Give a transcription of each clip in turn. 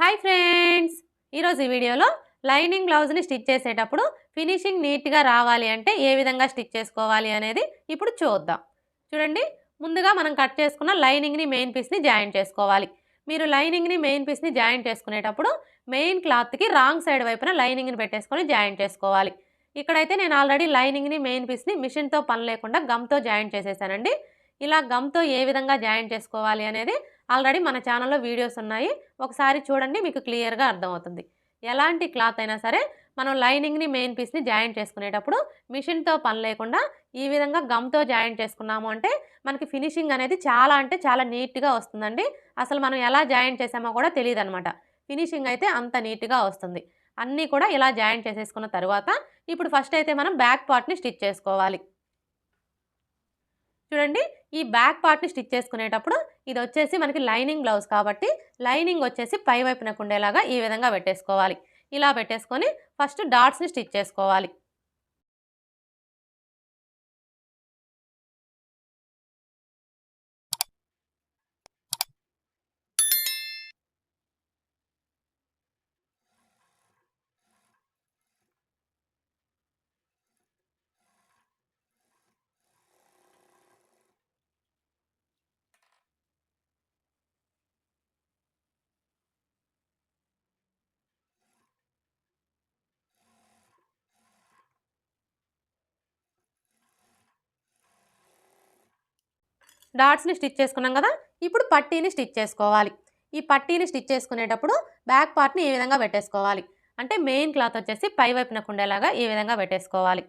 Hi friends ఈరోజు ఈ వీడియోలో లైనింగ్ బ్లౌజ్ని స్టిచ్ చేసేటప్పుడు ఫినిషింగ్ నీట్గా రావాలి అంటే ఏ విధంగా స్టిచ్ చేసుకోవాలి అనేది ఇప్పుడు చూద్దాం. చూడండి ముందుగా మనం కట్ చేసుకున్న లైనింగ్ని మెయిన్ పీస్ని జాయిన్ చేసుకోవాలి. మీరు లైనింగ్ని మెయిన్ పీస్ని జాయిన్ చేసుకునేటప్పుడు మెయిన్ క్లాత్కి రాంగ్ సైడ్ వైపున లైనింగ్ని పెట్టేసుకొని జాయిన్ చేసుకోవాలి. ఇక్కడైతే నేను ఆల్రెడీ లైనింగ్ని మెయిన్ పీస్ని మిషన్తో పని లేకుండా గమ్తో జాయిన్ చేసేసానండి. ఇలా గమ్తో ఏ విధంగా జాయిన్ చేసుకోవాలి అనేది ఆల్రెడీ మన ఛానల్లో వీడియోస్ ఉన్నాయి. ఒకసారి చూడండి మీకు క్లియర్గా అర్థమవుతుంది. ఎలాంటి క్లాత్ అయినా సరే మనం లైనింగ్ని మెయిన్ పీస్ని జాయిన్ చేసుకునేటప్పుడు మిషన్తో పని లేకుండా ఈ విధంగా గమ్తో జాయిన్ చేసుకున్నాము అంటే మనకి ఫినిషింగ్ అనేది చాలా అంటే చాలా నీట్గా వస్తుందండి. అసలు మనం ఎలా జాయిన్ చేసామో కూడా తెలియదు అనమాట ఫినిషింగ్ అయితే అంత నీట్గా వస్తుంది. అన్నీ కూడా ఇలా జాయిన్ చేసేసుకున్న తర్వాత ఇప్పుడు ఫస్ట్ అయితే మనం బ్యాక్ పార్ట్ని స్టిచ్ చేసుకోవాలి. చూడండి ఈ బ్యాక్ పార్ట్ని స్టిచ్ చేసుకునేటప్పుడు ఇది వచ్చేసి మనకి లైనింగ్ బ్లౌజ్ కాబట్టి లైనింగ్ వచ్చేసి పై వైపునకు ఉండేలాగా ఈ విధంగా పెట్టేసుకోవాలి. ఇలా పెట్టేసుకొని ఫస్ట్ డాట్స్ని స్టిచ్ చేసుకోవాలి. డాట్స్ని స్టిచ్ చేసుకున్నాం కదా ఇప్పుడు పట్టీని స్టిచ్ చేసుకోవాలి. ఈ పట్టీని స్టిచ్ చేసుకునేటప్పుడు బ్యాక్ పార్ట్ని ఈ విధంగా పెట్టేసుకోవాలి? అంటే మెయిన్ క్లాత్ వచ్చేసి పై వైపునకు ఉండేలాగా ఈ విధంగా పెట్టేసుకోవాలి.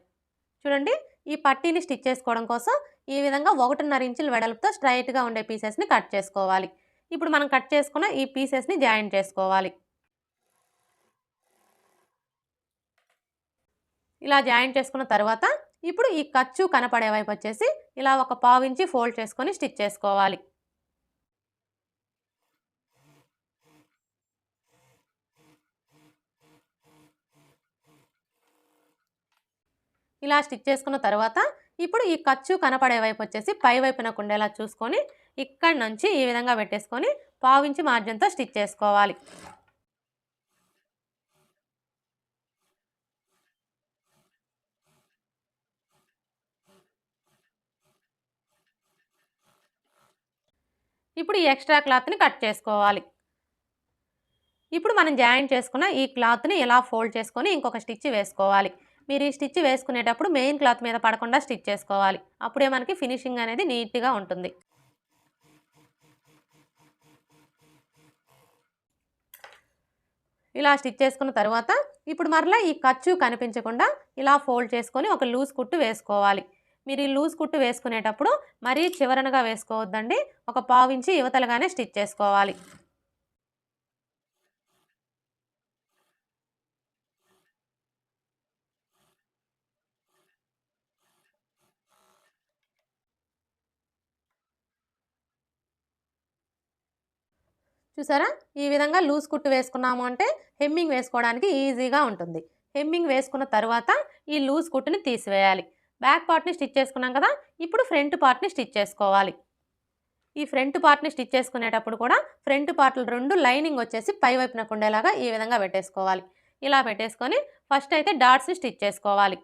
చూడండి ఈ పట్టీని స్టిచ్ చేసుకోవడం కోసం ఈ విధంగా ఒకటిన్నర ఇంచుల వెడల్పుతో స్ట్రైట్గా ఉండే పీసెస్ని కట్ చేసుకోవాలి. ఇప్పుడు మనం కట్ చేసుకున్న ఈ పీసెస్ని జాయిన్ చేసుకోవాలి. ఇలా జాయిన్ చేసుకున్న తర్వాత ఇప్పుడు ఈ ఖర్చు కనపడే వైపు వచ్చేసి ఇలా ఒక పావించి ఫోల్డ్ చేసుకొని స్టిచ్ చేసుకోవాలి. ఇలా స్టిచ్ చేసుకున్న తర్వాత ఇప్పుడు ఈ ఖర్చు కనపడే వైపు వచ్చేసి పై వైపునకు ఉండేలా చూసుకొని ఇక్కడి నుంచి ఈ విధంగా పెట్టేసుకొని పావించి మార్జిన్తో స్టిచ్ చేసుకోవాలి. ఇప్పుడు ఈ ఎక్స్ట్రా క్లాత్ని కట్ చేసుకోవాలి. ఇప్పుడు మనం జాయిన్ చేసుకున్న ఈ క్లాత్ని ఇలా ఫోల్డ్ చేసుకొని ఇంకొక స్టిచ్ వేసుకోవాలి. మీరు ఈ స్టిచ్ వేసుకునేటప్పుడు మెయిన్ క్లాత్ మీద పడకుండా స్టిచ్ చేసుకోవాలి. అప్పుడే మనకి ఫినిషింగ్ అనేది నీట్గా ఉంటుంది. ఇలా స్టిచ్ చేసుకున్న తర్వాత ఇప్పుడు మరలా ఈ ఖర్చు కనిపించకుండా ఇలా ఫోల్డ్ చేసుకొని ఒక లూజ్ కుట్టు వేసుకోవాలి. మీరు ఈ లూజ్ కుట్టు వేసుకునేటప్పుడు మరీ చివరనగా వేసుకోవద్దండి. ఒక పావించి యువతలుగానే స్టిచ్ చేసుకోవాలి. చూసారా? ఈ విధంగా లూజ్ కుట్టు వేసుకున్నాము అంటే హెమ్మింగ్ వేసుకోవడానికి ఈజీగా ఉంటుంది. హెమ్మింగ్ వేసుకున్న తర్వాత ఈ లూజ్ కుట్టుని తీసివేయాలి. బ్యాక్ పార్ట్ని స్టిచ్ చేసుకున్నాం కదా ఇప్పుడు ఫ్రంట్ పార్ట్ని స్టిచ్ చేసుకోవాలి. ఈ ఫ్రంట్ పార్ట్ని స్టిచ్ చేసుకునేటప్పుడు కూడా ఫ్రంట్ పార్ట్లు రెండు లైనింగ్ వచ్చేసి పై వైపునకు ఉండేలాగా ఈ విధంగా పెట్టేసుకోవాలి. ఇలా పెట్టేసుకొని ఫస్ట్ అయితే డాట్స్ని స్టిచ్ చేసుకోవాలి.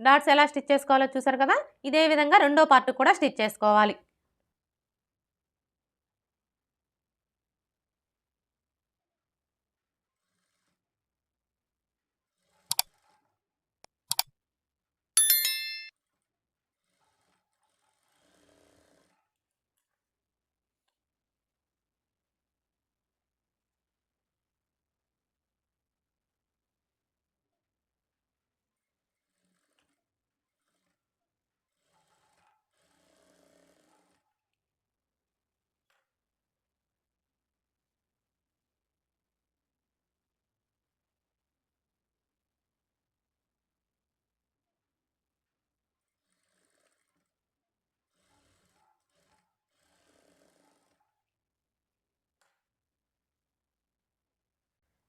డాట్స్ ఎలా స్టిచ్ చేసుకోవాలో చూసారు కదా? ఇదే విధంగా రెండో పార్ట్ కూడా స్టిచ్ చేసుకోవాలి.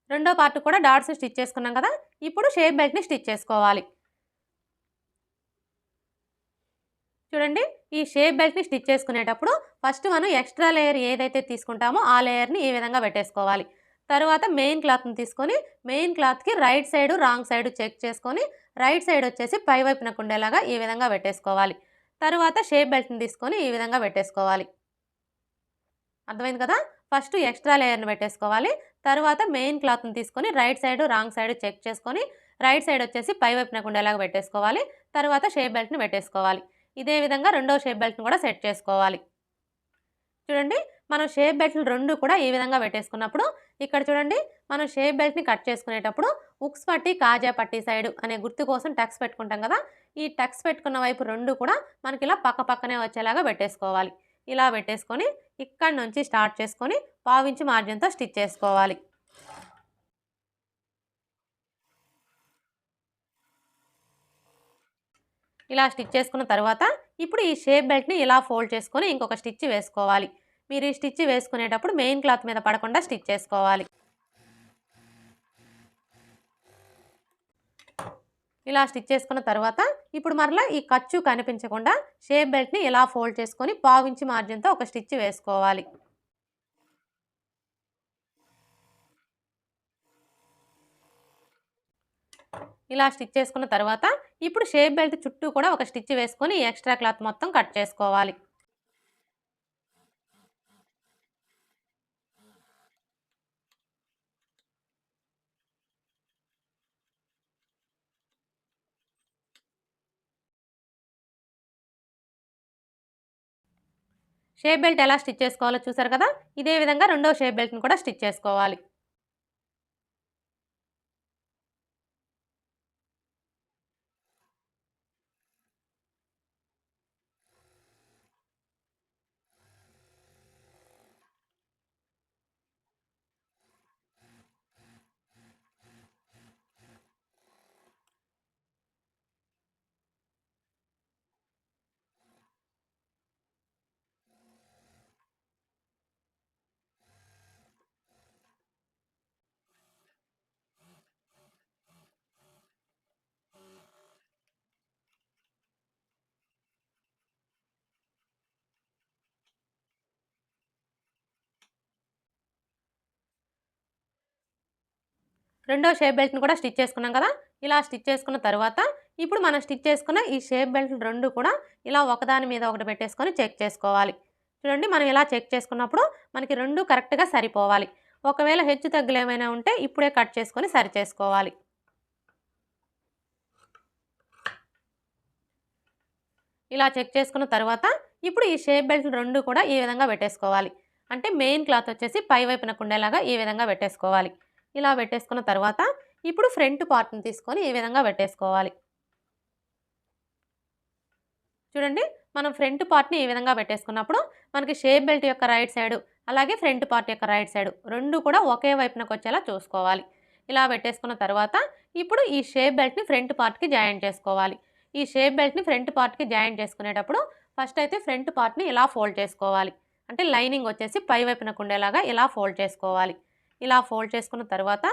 రెండో పార్ట్ కూడా డాట్స్ స్టిచ్ చేసుకున్నాం కదా ఇప్పుడు షేప్ బెల్ట్ని స్టిచ్ చేసుకోవాలి. చూడండి ఈ షేప్ బెల్ట్ని స్టిచ్ చేసుకునేటప్పుడు ఫస్ట్ మనం ఎక్స్ట్రా లేయర్ ఏదైతే తీసుకుంటామో ఆ లేయర్ని ఈ విధంగా పెట్టేసుకోవాలి. తర్వాత మెయిన్ క్లాత్ని తీసుకొని మెయిన్ క్లాత్కి right side wrong side check చేసుకొని రైట్ సైడ్ వచ్చేసి పై వైపునకు ఉండేలాగా ఈ విధంగా పెట్టేసుకోవాలి. తర్వాత షేప్ బెల్ట్ని తీసుకొని ఈ విధంగా పెట్టేసుకోవాలి. అర్థమైంది కదా? ఫస్ట్ ఎక్స్ట్రా లేయర్ని పెట్టేసుకోవాలి. తర్వాత మెయిన్ క్లాత్ని తీసుకొని right side wrong side check చేసుకొని రైట్ సైడ్ వచ్చేసి పై కూడా ఉండేలాగా పెట్టేసుకోవాలి తర్వాత షేప్ బెల్ట్ని పెట్టేసుకోవాలి. ఇదే విధంగా రెండో షేప్ బెల్ట్ని కూడా సెట్ చేసుకోవాలి. చూడండి మనం షేప్ బెల్ట్లు రెండు కూడా ఈ విధంగా పెట్టేసుకున్నప్పుడు ఇక్కడ చూడండి మనం షేప్ బెల్ట్ని కట్ చేసుకునేటప్పుడు ఉక్స్ పట్టి కాజా పట్టి సైడ్ అనే గుర్తు కోసం టక్స్ పెట్టుకుంటాం కదా ఈ టక్స్ పెట్టుకున్న వైపు రెండు కూడా మనకి ఇలా పక్క పక్కనే వచ్చేలాగా పెట్టేసుకోవాలి. ఇలా పెట్టేసుకొని ఇక్కడ నుంచి స్టార్ట్ చేసుకొని పావించి మార్జిన్తో స్టిచ్ చేసుకోవాలి. ఇలా స్టిచ్ చేసుకున్న తర్వాత ఇప్పుడు ఈ షేప్ బెల్ట్ని ఇలా ఫోల్డ్ చేసుకొని ఇంకొక స్టిచ్ వేసుకోవాలి. మీరు ఈ స్టిచ్ వేసుకునేటప్పుడు మెయిన్ క్లాత్ మీద పడకుండా స్టిచ్ చేసుకోవాలి. ఇలా స్టిచ్ చేసుకున్న తర్వాత ఇప్పుడు మరలా ఈ ఖర్చు కనిపించకుండా షేప్ బెల్ట్ని ఇలా ఫోల్డ్ చేసుకొని పావించి మార్జిన్తో ఒక స్టిచ్ వేసుకోవాలి. ఇలా స్టిచ్ చేసుకున్న తర్వాత ఇప్పుడు షేప్ బెల్ట్ చుట్టూ కూడా ఒక స్టిచ్ వేసుకొని ఎక్స్ట్రా క్లాత్ మొత్తం కట్ చేసుకోవాలి. షేప్ బెల్ట్ ఎలా స్టిచ్ చేసుకోవాలో చూసారు కదా? ఇదే విధంగా రెండో షేప్ బెల్ట్ని కూడా స్టిచ్ చేసుకోవాలి. రెండో షేప్ బెల్ట్ని కూడా స్టిచ్ చేసుకున్నాం కదా? ఇలా స్టిచ్ చేసుకున్న తర్వాత ఇప్పుడు మనం స్టిచ్ చేసుకున్న ఈ షేప్ బెల్ట్ రెండు కూడా ఇలా ఒకదాని మీద ఒకటి పెట్టేసుకొని చెక్ చేసుకోవాలి. చూడండి మనం ఇలా చెక్ చేసుకున్నప్పుడు మనకి రెండు కరెక్ట్గా సరిపోవాలి. ఒకవేళ హెచ్చు తగ్గులు ఏమైనా ఉంటే ఇప్పుడే కట్ చేసుకొని సరి చేసుకోవాలి. ఇలా చెక్ చేసుకున్న తర్వాత ఇప్పుడు ఈ షేప్ బెల్ట్ రెండు కూడా ఈ విధంగా పెట్టేసుకోవాలి. అంటే మెయిన్ క్లాత్ వచ్చేసి పై వైపున కుండేలాగా ఈ విధంగా పెట్టేసుకోవాలి. ఇలా పెట్టేసుకున్న తర్వాత ఇప్పుడు ఫ్రంట్ పార్ట్ని తీసుకొని ఈ విధంగా పెట్టేసుకోవాలి. చూడండి మనం ఫ్రంట్ పార్ట్ని ఈ విధంగా పెట్టేసుకున్నప్పుడు మనకి షేప్ బెల్ట్ యొక్క రైట్ సైడ్ అలాగే ఫ్రంట్ పార్ట్ యొక్క రైట్ సైడ్ రెండు కూడా ఒకే వైపునకు వచ్చేలా చూసుకోవాలి. ఇలా పెట్టేసుకున్న తర్వాత ఇప్పుడు ఈ షేప్ బెల్ట్ని ఫ్రంట్ పార్ట్కి జాయింట్ చేసుకోవాలి. ఈ షేప్ బెల్ట్ని ఫ్రంట్ పార్ట్కి జాయింట్ చేసుకునేటప్పుడు ఫస్ట్ అయితే ఫ్రంట్ పార్ట్ని ఇలా ఫోల్డ్ చేసుకోవాలి. అంటే లైనింగ్ వచ్చేసి పై వైపునకు ఉండేలాగా ఇలా ఫోల్డ్ చేసుకోవాలి. ఇలా ఫోల్డ్ చేసుకున్న తర్వాత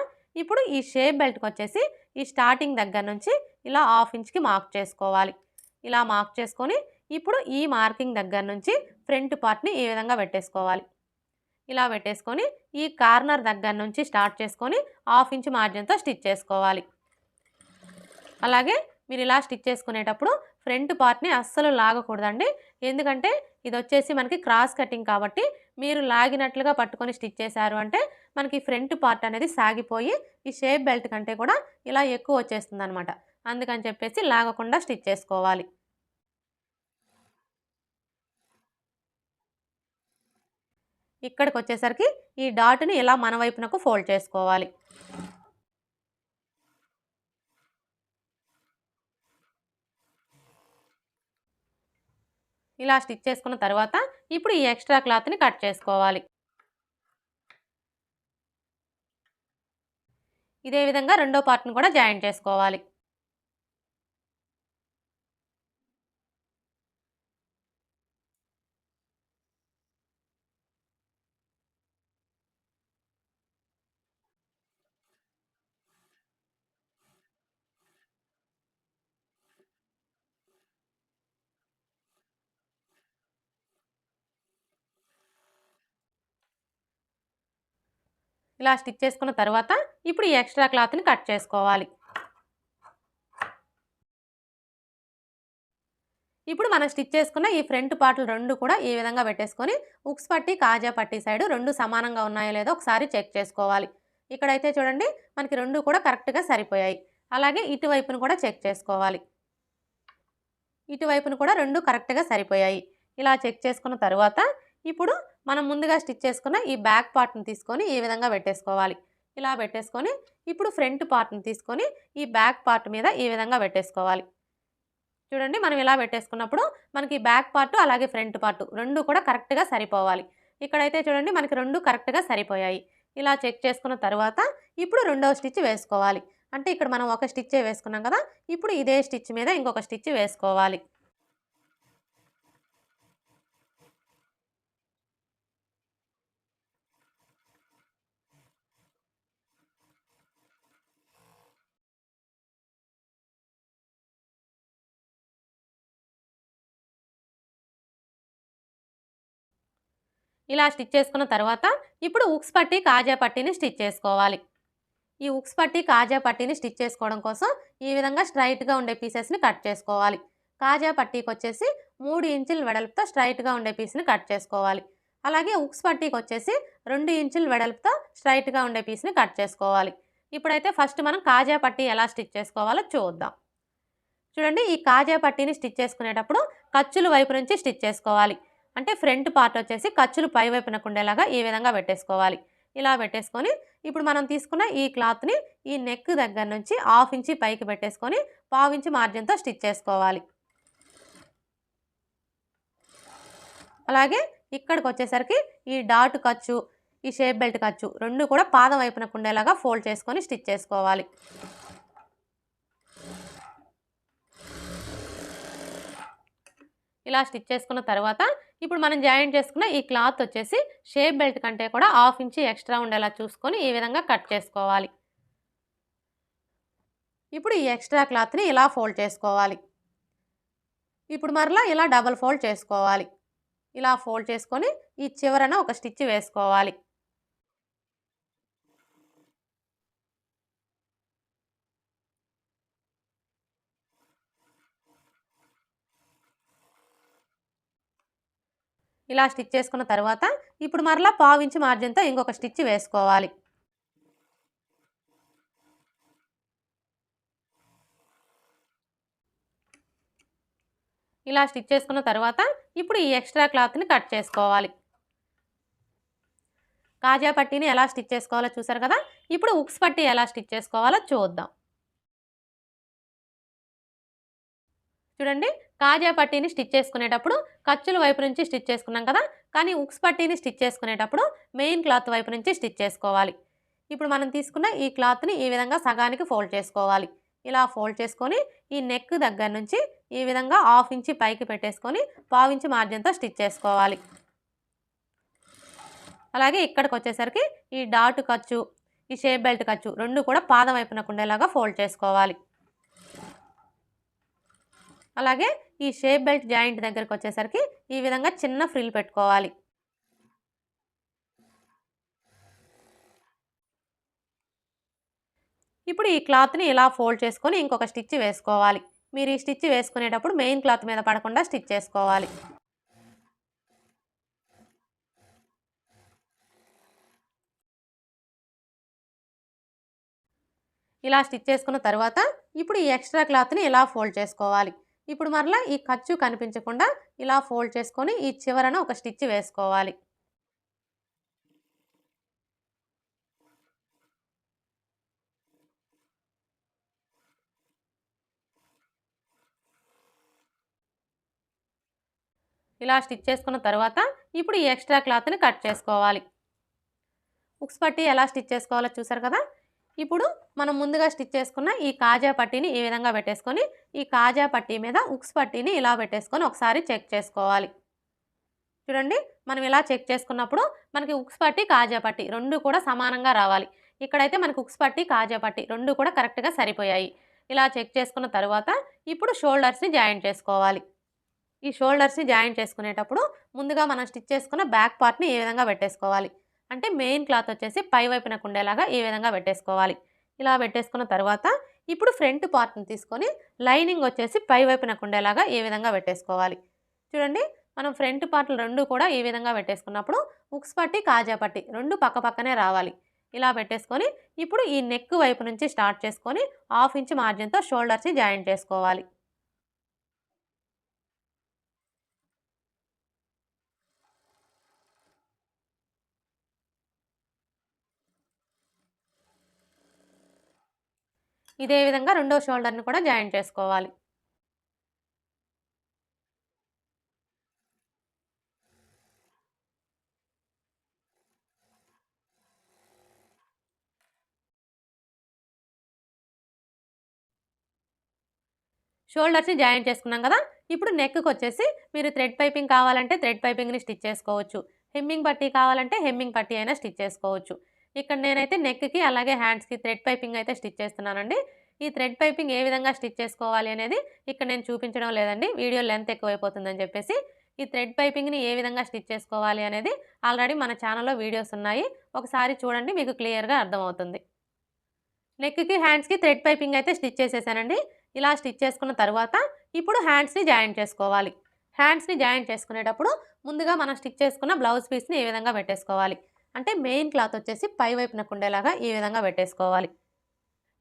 ఇప్పుడు ఈ షేప్ బెల్ట్కి వచ్చేసి ఈ స్టార్టింగ్ దగ్గర నుంచి ఇలా హాఫ్ ఇంచ్కి మార్క్ చేసుకోవాలి. ఇలా మార్క్ చేసుకొని ఇప్పుడు ఈ మార్కింగ్ దగ్గర నుంచి ఫ్రంట్ పార్ట్ని ఈ విధంగా పెట్టేసుకోవాలి. ఇలా పెట్టేసుకొని ఈ కార్నర్ దగ్గర నుంచి స్టార్ట్ చేసుకొని హాఫ్ ఇంచ్ మార్జిన్తో స్టిచ్ చేసుకోవాలి. అలాగే మీరు ఇలా స్టిచ్ చేసుకునేటప్పుడు ఫ్రంట్ పార్ట్ని అస్సలు లాగకూడదండి. ఎందుకంటే ఇది వచ్చేసి మనకి క్రాస్ కటింగ్ కాబట్టి మీరు లాగినట్లుగా పట్టుకొని స్టిచ్ చేశారు అంటే మనకి ఫ్రంట్ పార్ట్ అనేది సాగిపోయి ఈ షేప్ బెల్ట్ కంటే కూడా ఇలా ఎక్కువ వచ్చేస్తుంది అనమాట అందుకని చెప్పేసి లాగకుండా స్టిచ్ చేసుకోవాలి. ఇక్కడికి వచ్చేసరికి ఈ డాట్ని ఇలా మన వైపునకు ఫోల్డ్ చేసుకోవాలి. ఇలా స్టిచ్ చేసుకున్న తర్వాత ఇప్పుడు ఈ ఎక్స్ట్రా క్లాత్ని కట్ చేసుకోవాలి. ఇదే విధంగా రెండో పార్ట్ని కూడా జాయిన్ చేసుకోవాలి. ఇలా స్టిచ్ చేసుకున్న తర్వాత ఇప్పుడు ఈ ఎక్స్ట్రా క్లాత్ని కట్ చేసుకోవాలి. ఇప్పుడు మనం స్టిచ్ చేసుకున్న ఈ ఫ్రంట్ పార్ట్లు రెండు కూడా ఈ విధంగా పెట్టేసుకొని ఉక్స్ పట్టి కాజా పట్టి సైడ్ రెండు సమానంగా ఉన్నాయో లేదో ఒకసారి చెక్ చేసుకోవాలి. ఇక్కడైతే చూడండి మనకి రెండు కూడా కరెక్ట్గా సరిపోయాయి. అలాగే ఇటువైపును కూడా చెక్ చేసుకోవాలి. ఇటువైపును కూడా రెండు కరెక్ట్గా సరిపోయాయి. ఇలా చెక్ చేసుకున్న తర్వాత ఇప్పుడు మనం ముందుగా స్టిచ్ చేసుకున్న ఈ బ్యాక్ పార్ట్ని తీసుకొని ఈ విధంగా పెట్టేసుకోవాలి? ఇలా పెట్టేసుకొని ఇప్పుడు ఫ్రంట్ పార్ట్ని తీసుకొని ఈ బ్యాక్ పార్ట్ మీద ఈ విధంగా పెట్టేసుకోవాలి? చూడండి మనం ఇలా పెట్టేసుకున్నప్పుడు మనకి బ్యాక్ పార్ట్ అలాగే ఫ్రంట్ పార్ట్ రెండు కూడా కరెక్ట్గా సరిపోవాలి. ఇక్కడైతే చూడండి మనకి రెండు కరెక్ట్గా సరిపోయాయి. ఇలా చెక్ చేసుకున్న తర్వాత ఇప్పుడు రెండవ స్టిచ్ వేసుకోవాలి. అంటే ఇక్కడ మనం ఒక స్టిచ్చే వేసుకున్నాం కదా ఇప్పుడు ఇదే స్టిచ్ మీద ఇంకొక స్టిచ్ వేసుకోవాలి. ఇలా స్టిచ్ చేసుకున్న తర్వాత ఇప్పుడు ఉక్స్ పట్టి కాజా పట్టీని స్టిచ్ చేసుకోవాలి. ఈ ఉక్స్ పట్టి కాజా పట్టీని స్టిచ్ చేసుకోవడం కోసం ఈ విధంగా స్ట్రైట్గా ఉండే పీసెస్ని కట్ చేసుకోవాలి. కాజా పట్టీకి వచ్చేసి మూడు ఇంచుల వెడల్పుతో స్ట్రైట్గా ఉండే పీస్ని కట్ చేసుకోవాలి. అలాగే ఉక్స్ పట్టీకి వచ్చేసి రెండు ఇంచుల వెడల్పుతో స్ట్రైట్గా ఉండే పీస్ని కట్ చేసుకోవాలి. ఇప్పుడైతే ఫస్ట్ మనం కాజా పట్టీ ఎలా స్టిచ్ చేసుకోవాలో చూద్దాం. చూడండి ఈ కాజా పట్టీని స్టిచ్ చేసుకునేటప్పుడు ఖర్చుల వైపు నుంచి స్టిచ్ చేసుకోవాలి. అంటే ఫ్రంట్ పార్ట్ వచ్చేసి ఖర్చులు పై వైపునకు ఉండేలాగా ఈ విధంగా పెట్టేసుకోవాలి. ఇలా పెట్టేసుకొని ఇప్పుడు మనం తీసుకున్న ఈ క్లాత్ని ఈ నెక్ దగ్గర నుంచి హాఫ్ ఇంచి పైకి పెట్టేసుకొని పావించి మార్జిన్తో స్టిచ్ చేసుకోవాలి. అలాగే ఇక్కడికి వచ్చేసరికి ఈ డాట్ ఖర్చు ఈ షేప్ బెల్ట్ ఖర్చు రెండు కూడా పాదం వైపునకు ఉండేలాగా ఫోల్డ్ చేసుకొని స్టిచ్ చేసుకోవాలి. ఇలా స్టిచ్ చేసుకున్న తర్వాత ఇప్పుడు మనం జాయిన్ చేసుకున్న ఈ క్లాత్ వచ్చేసి షేప్ బెల్ట్ కంటే కూడా హాఫ్ ఇంచి ఎక్స్ట్రా ఉండేలా చూసుకొని ఈ విధంగా కట్ చేసుకోవాలి. ఇప్పుడు ఈ ఎక్స్ట్రా క్లాత్ని ఇలా ఫోల్డ్ చేసుకోవాలి. ఇప్పుడు మరలా ఇలా డబల్ ఫోల్డ్ చేసుకోవాలి. ఇలా ఫోల్డ్ చేసుకొని ఈ చివరన ఒక స్టిచ్ వేసుకోవాలి. ఇలా స్టిచ్ చేసుకున్న తర్వాత ఇప్పుడు మరలా పావించి మార్జిన్తో ఇంకొక స్టిచ్ వేసుకోవాలి. ఇలా స్టిచ్ చేసుకున్న తర్వాత ఇప్పుడు ఈ ఎక్స్ట్రా క్లాత్ని కట్ చేసుకోవాలి. కాజా పట్టీని ఎలా స్టిచ్ చేసుకోవాలో చూసారు కదా? ఇప్పుడు ఉక్స్ పట్టీ ఎలా స్టిచ్ చేసుకోవాలో చూద్దాం. చూడండి కాజా పట్టీని స్టిచ్ చేసుకునేటప్పుడు ఖర్చుల వైపు నుంచి స్టిచ్ చేసుకున్నాం కదా కానీ ఉక్స్ పట్టీని స్టిచ్ చేసుకునేటప్పుడు మెయిన్ క్లాత్ వైపు నుంచి స్టిచ్ చేసుకోవాలి. ఇప్పుడు మనం తీసుకున్న ఈ క్లాత్ని ఈ విధంగా సగానికి ఫోల్డ్ చేసుకోవాలి. ఇలా ఫోల్డ్ చేసుకొని ఈ నెక్ దగ్గర నుంచి ఈ విధంగా హాఫ్ ఇంచి పైకి పెట్టేసుకొని పావించి మార్జిన్తో స్టిచ్ చేసుకోవాలి. అలాగే ఇక్కడికి వచ్చేసరికి ఈ డాట్ ఖర్చు ఈ షేప్ బెల్ట్ ఖర్చు రెండు కూడా పాదం వైపునకు ఉండేలాగా ఫోల్డ్ చేసుకోవాలి. అలాగే ఈ షేప్ బెల్ట్ జాయింట్ దగ్గరికి వచ్చేసరికి ఈ విధంగా చిన్న ఫ్రిల్ పెట్టుకోవాలి. ఇప్పుడు ఈ క్లాత్ని ఇలా ఫోల్డ్ చేసుకొని ఇంకొక స్టిచ్ వేసుకోవాలి. మీరు ఈ స్టిచ్ వేసుకునేటప్పుడు మెయిన్ క్లాత్ మీద పడకుండా స్టిచ్ చేసుకోవాలి. ఇలా స్టిచ్ చేసుకున్న తర్వాత ఇప్పుడు ఈ ఎక్స్ట్రా క్లాత్ని ఇలా ఫోల్డ్ చేసుకోవాలి. ఇప్పుడు మరలా ఈ ఖర్చు కనిపించకుండా ఇలా ఫోల్డ్ చేసుకొని ఈ చివరన ఒక స్టిచ్ వేసుకోవాలి. ఇలా స్టిచ్ చేసుకున్న తర్వాత ఇప్పుడు ఈ ఎక్స్ట్రా క్లాత్ని కట్ చేసుకోవాలి. ఉక్స్ పట్టి ఎలా స్టిచ్ చేసుకోవాలో చూసారు కదా? ఇప్పుడు మనం ముందుగా స్టిచ్ చేసుకున్న ఈ కాజా పట్టీని ఈ విధంగా పెట్టేసుకొని ఈ కాజా పట్టీ మీద ఉక్స్ పట్టీని ఇలా పెట్టేసుకొని ఒకసారి చెక్ చేసుకోవాలి. చూడండి మనం ఇలా చెక్ చేసుకున్నప్పుడు మనకి ఉక్స్ పట్టి కాజా పట్టి రెండు కూడా సమానంగా రావాలి. ఇక్కడైతే మనకి ఉక్స్ పట్టి కాజా పట్టి రెండు కూడా కరెక్ట్గా సరిపోయాయి. ఇలా చెక్ చేసుకున్న తర్వాత ఇప్పుడు షోల్డర్స్ని జాయిన్ చేసుకోవాలి. ఈ షోల్డర్స్ని జాయిన్ చేసుకునేటప్పుడు ముందుగా మనం స్టిచ్ చేసుకున్న బ్యాక్ పార్ట్ని ఏ విధంగా పెట్టేసుకోవాలి? అంటే మెయిన్ క్లాత్ వచ్చేసి పై వైపున ఉండేలాగా ఈ విధంగా పెట్టేసుకోవాలి. ఇలా పెట్టేసుకున్న తర్వాత ఇప్పుడు ఫ్రంట్ పార్ట్ని తీసుకొని లైనింగ్ వచ్చేసి పై వైపున ఉండేలాగా ఈ విధంగా పెట్టేసుకోవాలి. చూడండి మనం ఫ్రంట్ పార్ట్లు రెండు కూడా ఈ విధంగా పెట్టేసుకున్నప్పుడు ఉక్స్ పట్టి కాజా పట్టి రెండు పక్క పక్కనే రావాలి. ఇలా పెట్టేసుకొని ఇప్పుడు ఈ నెక్ వైపు నుంచి స్టార్ట్ చేసుకొని హాఫ్ ఇంచ్ మార్జిన్తో షోల్డర్స్ని జాయింట్ చేసుకోవాలి. ఇదే విధంగా రెండో షోల్డర్ని కూడా జాయిన్ చేసుకోవాలి. షోల్డర్స్ని జాయిన్ చేసుకున్నాం కదా! ఇప్పుడు నెక్కి వచ్చేసి మీరు థ్రెడ్ పైపింగ్ కావాలంటే థ్రెడ్ పైపింగ్ని స్టిచ్ చేసుకోవచ్చు. హెమ్మింగ్ పట్టీ కావాలంటే హెమ్మింగ్ పట్టీ అయినా స్టిచ్ చేసుకోవచ్చు. ఇక్కడ నేనైతే నెక్కి అలాగే హ్యాండ్స్కి థ్రెడ్ పైపింగ్ అయితే స్టిచ్ చేస్తున్నానండి. ఈ థ్రెడ్ పైపింగ్ ఏ విధంగా స్టిచ్ చేసుకోవాలి అనేది ఇక్కడ నేను చూపించడం లేదండి. వీడియో లెంత్ ఎక్కువైపోతుందని చెప్పేసి ఈ థ్రెడ్ పైపింగ్ని ఏ విధంగా స్టిచ్ చేసుకోవాలి అనేది ఆల్రెడీ మన ఛానల్లో వీడియోస్ ఉన్నాయి. ఒకసారి చూడండి మీకు క్లియర్గా అర్థమవుతుంది. నెక్కి హ్యాండ్స్కి థ్రెడ్ పైపింగ్ అయితే స్టిచ్ చేసేసానండి. ఇలా స్టిచ్ చేసుకున్న తర్వాత ఇప్పుడు హ్యాండ్స్ని జాయిన్ చేసుకోవాలి. హ్యాండ్స్ని జాయిన్ చేసుకునేటప్పుడు ముందుగా మనం స్టిచ్ చేసుకున్న బ్లౌజ్ పీస్ని ఏ విధంగా పెట్టేసుకోవాలి? అంటే మెయిన్ క్లాత్ వచ్చేసి పై వైపున కుండేలాగా ఈ విధంగా పెట్టేసుకోవాలి.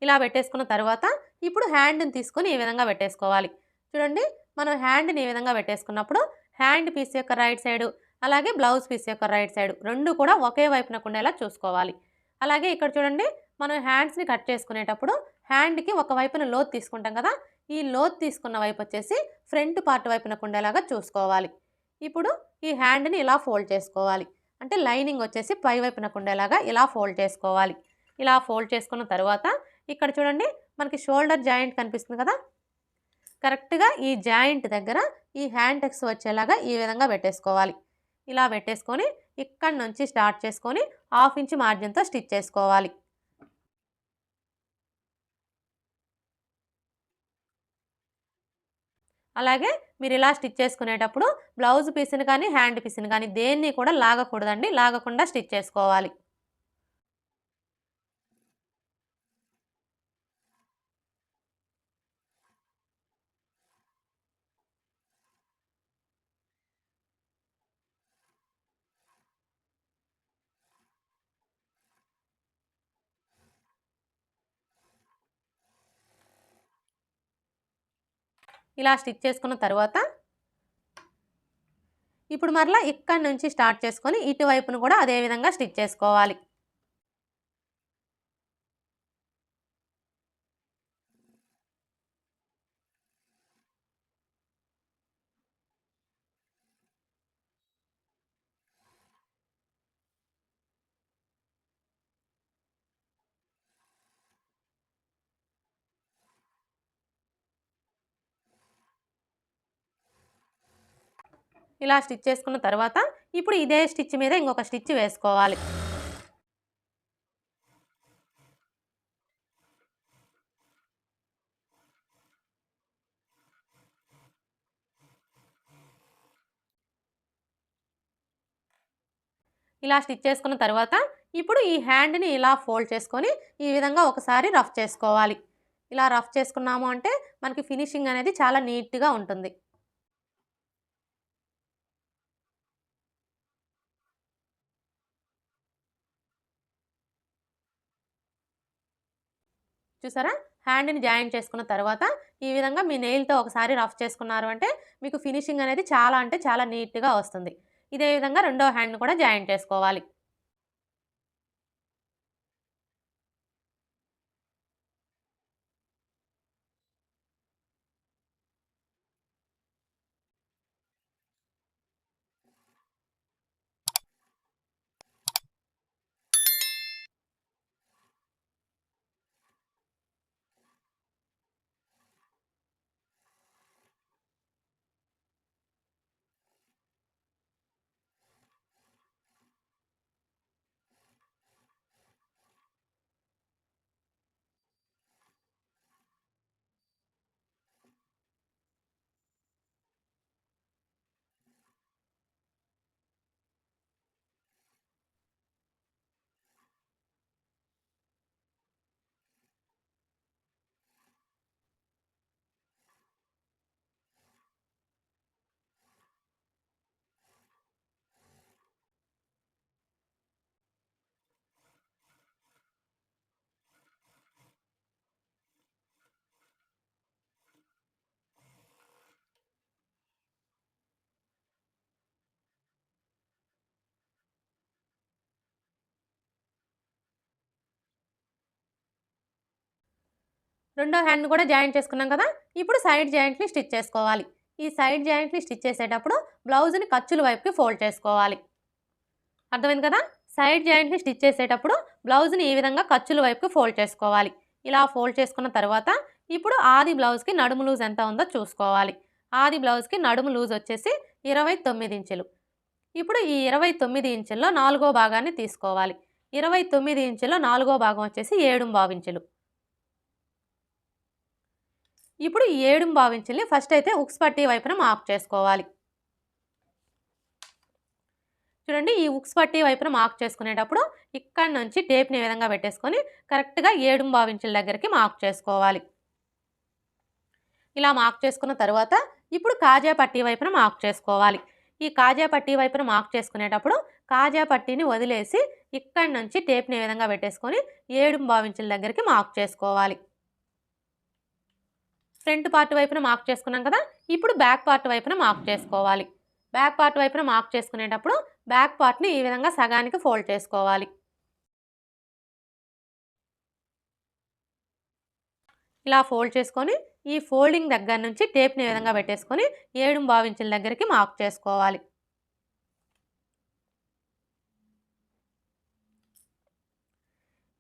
ఇలా పెట్టేసుకున్న తర్వాత ఇప్పుడు హ్యాండ్ని తీసుకొని ఈ విధంగా పెట్టేసుకోవాలి. చూడండి మనం హ్యాండ్ని ఈ విధంగా పెట్టేసుకున్నప్పుడు హ్యాండ్ పీస్ యొక్క రైట్ సైడు అలాగే బ్లౌజ్ పీస్ యొక్క రైట్ సైడ్ రెండు కూడా ఒకే వైపున ఉండేలా చూసుకోవాలి. అలాగే ఇక్కడ చూడండి మనం హ్యాండ్స్ని కట్ చేసుకునేటప్పుడు హ్యాండ్కి ఒక వైపున లోత్ తీసుకుంటాం కదా ఈ లోత్ తీసుకున్న వైపు వచ్చేసి ఫ్రంట్ పార్ట్ వైపున ఉండేలాగా చూసుకోవాలి. ఇప్పుడు ఈ హ్యాండ్ని ఇలా ఫోల్డ్ చేసుకోవాలి. అంటే లైనింగ్ వచ్చేసి పై వైపున ఉండేలాగా ఇలా ఫోల్డ్ చేసుకోవాలి. ఇలా ఫోల్డ్ చేసుకున్న తర్వాత ఇక్కడ చూడండి మనకి షోల్డర్ జాయింట్ కనిపిస్తుంది కదా? కరెక్ట్గా ఈ జాయింట్ దగ్గర ఈ హ్యాండ్ టెక్స్ వచ్చేలాగా ఈ విధంగా పెట్టేసుకోవాలి. ఇలా పెట్టేసుకొని ఇక్కడ నుంచి స్టార్ట్ చేసుకొని హాఫ్ ఇంచ్ మార్జిన్తో స్టిచ్ చేసుకోవాలి. అలాగే మీరు ఇలా స్టిచ్ చేసుకునేటప్పుడు బ్లౌజ్ పీస్ని కానీ హ్యాండ్ పీస్ని కానీ దేన్ని కూడా లాగకూడదండి. లాగకుండా స్టిచ్ చేసుకోవాలి. ఇలా స్టిచ్ చేసుకున్న తర్వాత ఇప్పుడు మరలా ఇక్కడ నుంచి స్టార్ట్ చేసుకొని ఇటువైపును కూడా అదే విధంగా స్టిచ్ చేసుకోవాలి. ఇలా స్టిచ్ చేసుకున్న తర్వాత ఇప్పుడు ఇదే స్టిచ్ మీద ఇంకొక స్టిచ్ వేసుకోవాలి. ఇలా స్టిచ్ చేసుకున్న తర్వాత ఇప్పుడు ఈ హ్యాండ్ని ఇలా ఫోల్డ్ చేసుకొని ఈ విధంగా ఒకసారి రఫ్ చేసుకోవాలి. ఇలా రఫ్ చేసుకున్నాము అంటే మనకి ఫినిషింగ్ అనేది చాలా నీట్గా ఉంటుంది. చూసారా? హ్యాండ్ని జాయిన్ చేసుకున్న తర్వాత ఈ విధంగా మీ నెయిల్తో ఒకసారి రఫ్ చేసుకున్నారు అంటే మీకు ఫినిషింగ్ అనేది చాలా అంటే చాలా నీట్గా వస్తుంది. ఇదే విధంగా రెండో హ్యాండ్ని కూడా జాయిన్ చేసుకోవాలి. రెండో హ్యాండ్ కూడా జాయింట్ చేసుకున్నాం కదా ఇప్పుడు సైడ్ జాయింట్ని స్టిచ్ చేసుకోవాలి. ఈ సైడ్ జాయింట్ని స్టిచ్ చేసేటప్పుడు బ్లౌజ్ని ఖర్చుల వైపుకి ఫోల్డ్ చేసుకోవాలి. అర్థమైంది కదా? సైడ్ జాయింట్ని స్టిచ్ చేసేటప్పుడు బ్లౌజ్ని ఈ విధంగా ఖర్చుల వైపుకి ఫోల్డ్ చేసుకోవాలి. ఇలా ఫోల్డ్ చేసుకున్న తర్వాత ఇప్పుడు ఆది బ్లౌజ్కి నడుము లూజ్ ఎంత ఉందో చూసుకోవాలి. ఆది బ్లౌజ్కి నడుము లూజ్ వచ్చేసి ఇరవై తొమ్మిది ఇంచులు. ఇప్పుడు ఈ ఇరవై తొమ్మిది ఇంచుల్లో నాలుగో భాగాన్ని తీసుకోవాలి. ఇరవై తొమ్మిది ఇంచుల్లో నాలుగో భాగం వచ్చేసి ఏడు ఇంచులు. ఇప్పుడు ఈ ఏడు ఇంచుల్ని ఫస్ట్ అయితే ఉక్స్ పట్టీ వైపున మార్క్ చేసుకోవాలి. చూడండి ఈ ఉక్స్ పట్టీ వైపున మార్క్ చేసుకునేటప్పుడు ఇక్కడ నుంచి టేప్ని విధంగా పెట్టేసుకొని కరెక్ట్గా ఏడు ఇంచుల దగ్గరికి మార్క్ చేసుకోవాలి. ఇలా మార్క్ చేసుకున్న తర్వాత ఇప్పుడు కాజా పట్టీ వైపున మార్క్ చేసుకోవాలి. ఈ కాజా పట్టీ వైపున మార్క్ చేసుకునేటప్పుడు కాజా పట్టీని వదిలేసి ఇక్కడి నుంచి టేప్ని విధంగా పెట్టేసుకొని ఏడు ఇంచుల దగ్గరికి మార్క్ చేసుకోవాలి. ఫ్రంట్ పార్ట్ వైపున మార్క్ చేసుకున్నాం కదా ఇప్పుడు బ్యాక్ పార్ట్ వైపున మార్క్ చేసుకోవాలి. బ్యాక్ పార్ట్ వైపున మార్క్ చేసుకునేటప్పుడు బ్యాక్ పార్ట్ని ఈ విధంగా సగానికి ఫోల్డ్ చేసుకోవాలి. ఇలా ఫోల్డ్ చేసుకొని ఈ ఫోల్డింగ్ దగ్గర నుంచి టేప్ని విధంగా పెట్టేసుకొని ఏడు భావించిన దగ్గరికి మార్క్ చేసుకోవాలి.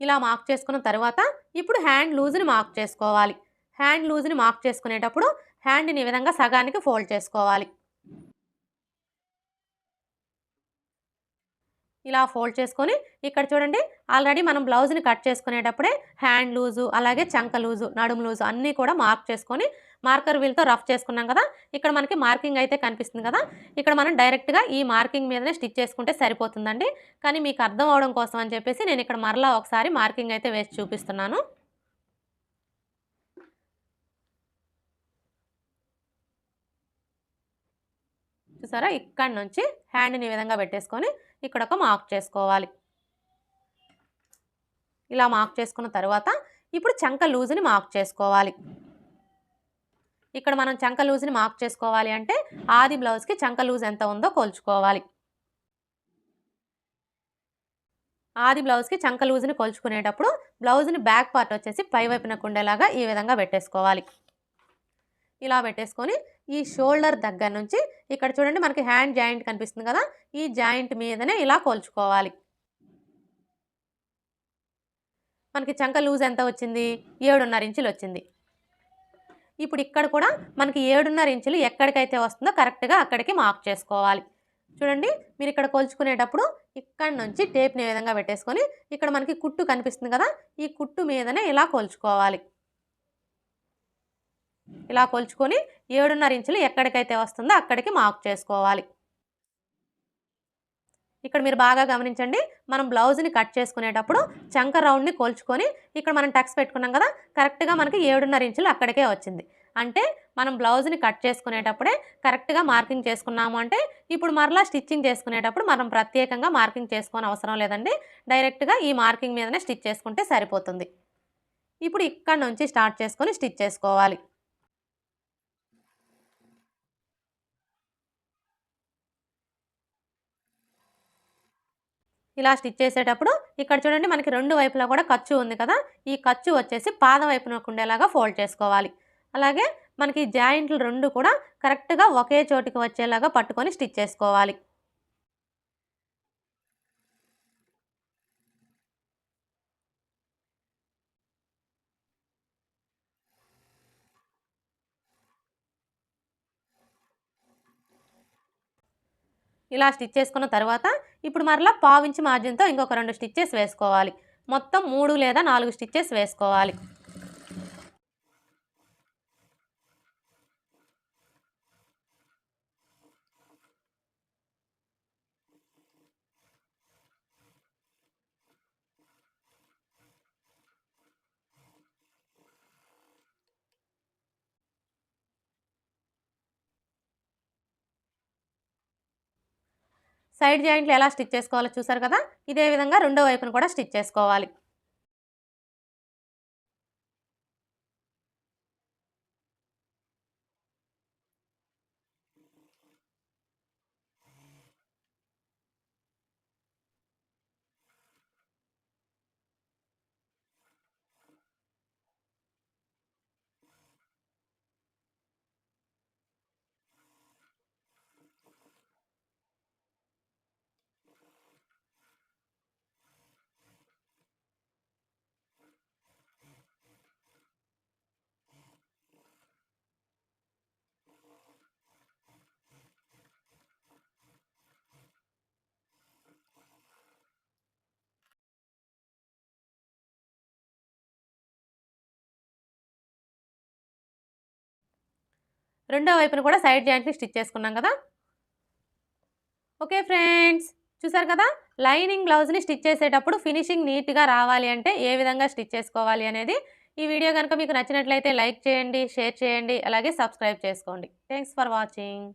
ఇలా మార్క్ చేసుకున్న తర్వాత ఇప్పుడు హ్యాండ్ లూజ్ని మార్క్ చేసుకోవాలి. హ్యాండ్ లూజ్ని మార్క్ చేసుకునేటప్పుడు హ్యాండ్ని ఈ విధంగా సగానికి ఫోల్డ్ చేసుకోవాలి. ఇలా ఫోల్డ్ చేసుకొని ఇక్కడ చూడండి ఆల్రెడీ మనం బ్లౌజ్ని కట్ చేసుకునేటప్పుడే హ్యాండ్ లూజు అలాగే చంక లూజు నడుము లూజు అన్నీ కూడా మార్క్ చేసుకొని మార్కర్ వీల్తో రఫ్ చేసుకున్నాం కదా ఇక్కడ మనకి మార్కింగ్ అయితే కనిపిస్తుంది కదా ఇక్కడ మనం డైరెక్ట్గా ఈ మార్కింగ్ మీదనే స్టిచ్ చేసుకుంటే సరిపోతుందండి. కానీ మీకు అర్థం అవడం కోసం అని చెప్పేసి నేను ఇక్కడ మరలా ఒకసారి మార్కింగ్ అయితే వేసి చూపిస్తున్నాను. చూసారా? ఇక్కడ నుంచి హ్యాండ్ని ఈ విధంగా పెట్టేసుకొని ఇక్కడ ఒక మార్క్ చేసుకోవాలి. ఇలా మార్క్ చేసుకున్న తర్వాత ఇప్పుడు చంక లూజ్ని మార్క్ చేసుకోవాలి. ఇక్కడ మనం చంక లూజ్ని మార్క్ చేసుకోవాలి అంటే ఆది బ్లౌజ్కి చంక లూజ్ ఎంత ఉందో కొలుచుకోవాలి. ఆది బ్లౌజ్కి చంక లూజ్ని కొలుచుకునేటప్పుడు బ్లౌజ్ని బ్యాక్ పార్ట్ వచ్చేసి పై వైపున కుండేలాగా ఈ విధంగా పెట్టేసుకోవాలి. ఇలా పెట్టేసుకొని ఈ షోల్డర్ దగ్గర నుంచి ఇక్కడ చూడండి మనకి హ్యాండ్ జాయింట్ కనిపిస్తుంది కదా ఈ జాయింట్ మీదనే ఇలా కొలుచుకోవాలి. మనకి చంక లూజ్ ఎంత వచ్చింది? ఏడున్నర ఇంచులు వచ్చింది. ఇప్పుడు ఇక్కడ కూడా మనకి ఏడున్నర ఇంచులు ఎక్కడికైతే వస్తుందో కరెక్ట్గా అక్కడికి మార్క్ చేసుకోవాలి. చూడండి మీరు ఇక్కడ కొలుచుకునేటప్పుడు ఇక్కడ నుంచి టేప్ని విధంగా పెట్టేసుకొని ఇక్కడ మనకి కుట్టు కనిపిస్తుంది కదా ఈ కుట్టు మీదనే ఇలా కొలుచుకోవాలి. ఇలా కొలుచుకొని ఏడున్నర ఇంచులు ఎక్కడికైతే వస్తుందో అక్కడికి మార్క్ చేసుకోవాలి. ఇక్కడ మీరు బాగా గమనించండి మనం బ్లౌజ్ని కట్ చేసుకునేటప్పుడు చంక రౌండ్ని కొలుచుకొని ఇక్కడ మనం టక్స్ పెట్టుకున్నాం కదా కరెక్ట్గా మనకి ఏడున్నర ఇంచులు అక్కడికే వచ్చింది. అంటే మనం బ్లౌజ్ని కట్ చేసుకునేటప్పుడే కరెక్ట్గా మార్కింగ్ చేసుకున్నాము అంటే ఇప్పుడు మరలా స్టిచ్చింగ్ చేసుకునేటప్పుడు మనం ప్రత్యేకంగా మార్కింగ్ చేసుకోని అవసరం లేదండి. డైరెక్ట్గా ఈ మార్కింగ్ మీదనే స్టిచ్ చేసుకుంటే సరిపోతుంది. ఇప్పుడు ఇక్కడ నుంచి స్టార్ట్ చేసుకొని స్టిచ్ చేసుకోవాలి. ఇలా స్టిచ్ చేసేటప్పుడు ఇక్కడ చూడండి మనకి రెండు వైపులా కూడా ఖర్చు ఉంది కదా. ఈ ఖర్చు వచ్చేసి పాదం వైపునకు ఉండేలాగా ఫోల్డ్ చేసుకోవాలి. అలాగే మనకి జాయింట్లు రెండు కూడా కరెక్ట్గా ఒకే చోటికి వచ్చేలాగా పట్టుకొని స్టిచ్ చేసుకోవాలి. ఇలా స్టిచ్ చేసుకున్న తర్వాత ఇప్పుడు మరలా పావించి మార్జిన్తో ఇంకొక రెండు స్టిచ్చెస్ వేసుకోవాలి. మొత్తం మూడు లేదా నాలుగు స్టిచ్చెస్ వేసుకోవాలి. సైడ్ జాయింట్లు ఎలా స్టిచ్ చేసుకోవాలో చూసారు కదా? ఇదే విధంగా రెండో వైపును కూడా స్టిచ్ చేసుకోవాలి. రెండో వైపున కూడా సైడ్ జాయింట్ని స్టిచ్ చేసుకున్నాం కదా? ఓకే ఫ్రెండ్స్ చూసారు కదా? లైనింగ్ బ్లౌజ్ని స్టిచ్ చేసేటప్పుడు ఫినిషింగ్ నీట్గా రావాలి అంటే ఏ విధంగా స్టిచ్ చేసుకోవాలి అనేది ఈ వీడియో కనుక మీకు నచ్చినట్లయితే లైక్ చేయండి షేర్ చేయండి అలాగే సబ్స్క్రైబ్ చేసుకోండి. Thanks for watching.